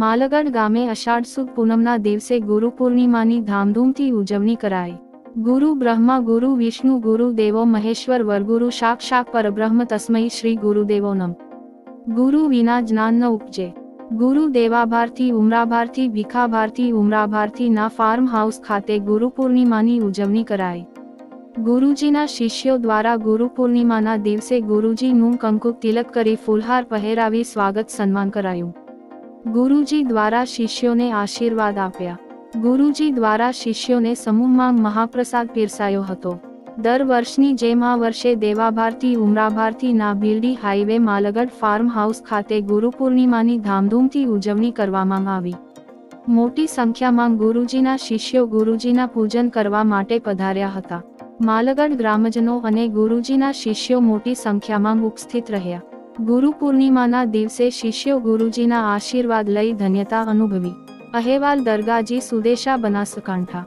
માલગઢ ગામે અષાઢ સુદ પૂનમના દિવસે ગુરુ પૂર્ણિમાની ધામધૂમથી ઉજવણી કરાઈ. ગુરુ બ્રહ્મા, ગુરુ વિષ્ણુ, ગુરુ દેવો, મહેશ્વર, વરગુરુ, સાક્ષાત પરબ્રહ્મ તસ્મય શ્રી ગુરુદેવો નમ. ગુરુ વિના જ્ઞાન ન ઉપજે. ગુરુ દેવાભારથી ઉમરાભારથી, ભીખાભારથી ઉમરાભારથી ના ફાર્મ હાઉસ ખાતે ગુરુ પૂર્ણિમાની ઉજવણી કરાઈ. ગુરુજીના શિષ્યો દ્વારા ગુરુ પૂર્ણિમાના દિવસે ગુરુજીનું કંકુ તિલક કરી ફૂલહાર પહેરાવી સ્વાગત સન્માન કરાયું. ગુરુજી દ્વારા શિષ્યોને આશીર્વાદ આપ્યા. ગુરુજી દ્વારા શિષ્યોને સમૂહમાં મહાપ્રસાદ પીરસાયો હતો. દર વર્ષની જેમ આ વર્ષે દેવાભારતી, ઉમરાભારતી ના બિલ્ડી હાઈવે, માલગઢ ફાર્મ હાઉસ ખાતે ગુરુ પૂર્ણિમાની ધામધૂમથી ઉજવણી કરવામાં આવી. મોટી સંખ્યામાં ગુરુજીના શિષ્યો ગુરુજીના પૂજન કરવા માટે પધાર્યા હતા. માલગઢ ગ્રામજનો અને ગુરુજીના શિષ્યો મોટી સંખ્યામાં ઉપસ્થિત રહ્યા. ગુરુ પૂર્ણિમાના દિવસે શિષ્યો ગુરુજીના આશીર્વાદ લઈ ધન્યતા અનુભવી. અહેવાલ દરગાજી સુદેશા બનાસકાંઠા.